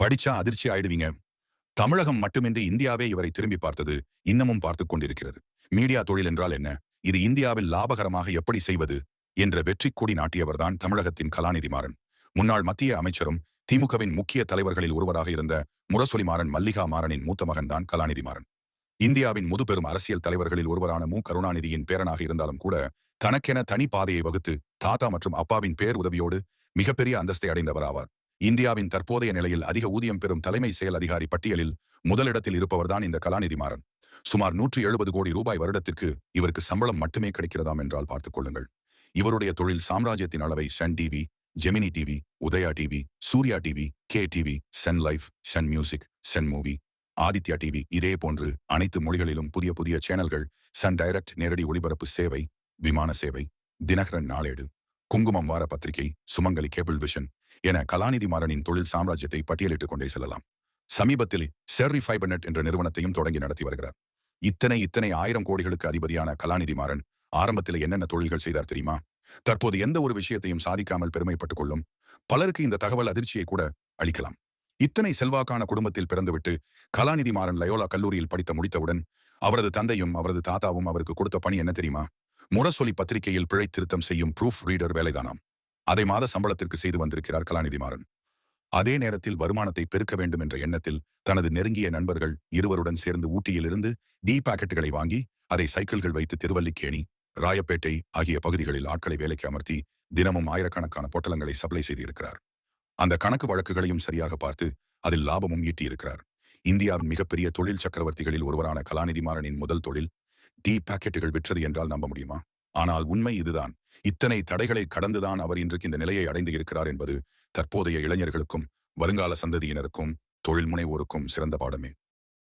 படிச்சா அதிர்ச்சி ஆயிடுவீங்க. தமிழகம் மட்டுமின்றி இந்தியாவே இவரை திரும்பி பார்த்தது இன்னமும் பார்த்துக் கொண்டிருக்கிறது. மீடியா தொழில் என்றால் என்ன? இது இந்தியாவில் லாபகரமாக எப்படி செய்வது? என்ற வெற்றி கொடி நாட்டியவர்தான் தமிழகத்தின் கலாநிதி மாறன் முன்னாள் மத்திய அமைச்சரும் திமுகவின் முக்கிய தலைவர்களில் ஒருவராக இருந்த முரசொலி மாறன் மல்லிகா மாறனின் மூத்த மகன்தான் கலாநிதி மாறன் இந்தியாவின் முதுபெரும் அரசியல் தலைவர்களில் ஒருவரான மு. கருணாநிதியின் பேரனாக இருந்தாலும் கூட தனக்கென தனி பாதையை வகுத்து தாத்தா மற்றும் அப்பாவின் பேர் உதவியோடு மிகப்பெரிய அந்தஸ்தை அடைந்தவர் ஆவார் இந்தியாவின் தற்போதைய நிலையில் அதிக ஊதியம் பெறும் தலைமை செயல் அதிகாரி பட்டியலில் முதலிடத்தில் இருப்பவர்தான் இந்த கலாநிதி மாறன் சுமார் நூற்றி எழுபது கோடி ரூபாய் வருடத்திற்கு இவருக்கு சம்பளம் மட்டுமே கிடைக்கிறதாம் என்றால் பார்த்துக் கொள்ளுங்கள். இவருடைய தொழில் சாம்ராஜ்யத்தின் அளவை Sun TV Gemini TV Udaya TV Surya TV K TV Sun Life Sun Music Sun Movie Aditya TV இதே போன்று அனைத்து மொழிகளிலும் புதிய புதிய சேனல்கள் சன் டைரக்ட் நேரடி ஒளிபரப்பு சேவை விமான சேவை தினகரன் நாளேடு. குங்குமம் வார பத்திரிகை சுமங்கலி கேபிள் விஷன் என கலாநிதி மாறனின் தொழில் சாம்ராஜ்யத்தை பட்டியலிட்டுக் கொண்டே செல்லலாம். சமீபத்தில் செர்ரி ஃபைபர்நெட் என்ற நிறுவனத்தையும் தொடங்கி நடத்தி வருகிறார். இத்தனை இத்தனை ஆயிரம் கோடிகளுக்கு அதிபதியான கலாநிதி மாறன் ஆரம்பத்தில் என்னென்ன தொழில்கள் செய்தார் தெரியுமா? தற்போது எந்த ஒரு விஷயத்தையும் சாதிக்காமல் பெருமைப்பட்டுக் கொள்ளும் பலருக்கு இந்த தகவல் அதிர்ச்சியை கூட அளிக்கலாம். இத்தனை செல்வாக்கான குடும்பத்தில் பிறந்துவிட்டு கலாநிதி மாறன் லயோலா கல்லூரியில் படித்த முடித்தவுடன் அவரது தந்தையும் அவரது தாத்தாவும் அவருக்கு கொடுத்த பணி என்ன தெரியுமா? முரசொலி பத்திரிகையில் பிழை திருத்தம் செய்யும் ப்ரூஃப் ரீடர் வேலைதானாம். அதை மாத சம்பளத்திற்கு செய்து வந்திருக்கிறார் கலாநிதி மாறன் அதே நேரத்தில் வருமானத்தை பெருக்க வேண்டும் என்ற எண்ணத்தில் தனது நெருங்கிய நண்பர்கள் இருவருடன் சேர்ந்து ஊட்டியிலிருந்து டி பாக்கெட்டுகளை வாங்கி அதை சைக்கிள்கள் வைத்து திருவல்லிக்கேணி ராயப்பேட்டை ஆகிய பகுதிகளில் ஆட்களை வேலைக்கு அமர்த்தி தினமும் ஆயிரக்கணக்கான பொட்டலங்களை சப்ளை செய்திருக்கிறார். அந்த கணக்கு வழக்குகளையும் சரியாக பார்த்து அதில் லாபமும் ஈட்டியிருக்கிறார். இந்தியாவின் மிகப்பெரிய தொழில் சக்கரவர்த்திகளில் ஒருவரான கலாநிதி மாறனின் முதல் தொழில் டீ பாக்கெட்டுகள் விற்றது என்றால் நம்ப முடியுமா? ஆனால் உண்மை இதுதான். இத்தனை தடைகளை கடந்துதான் அவர் இன்றைக்கு இந்த நிலையை அடைந்து இருக்கிறார் என்பது தற்போதைய இளைஞர்களுக்கும் வருங்கால சந்ததியினருக்கும் தொழில் முனைவோருக்கும் சிறந்த பாடமே.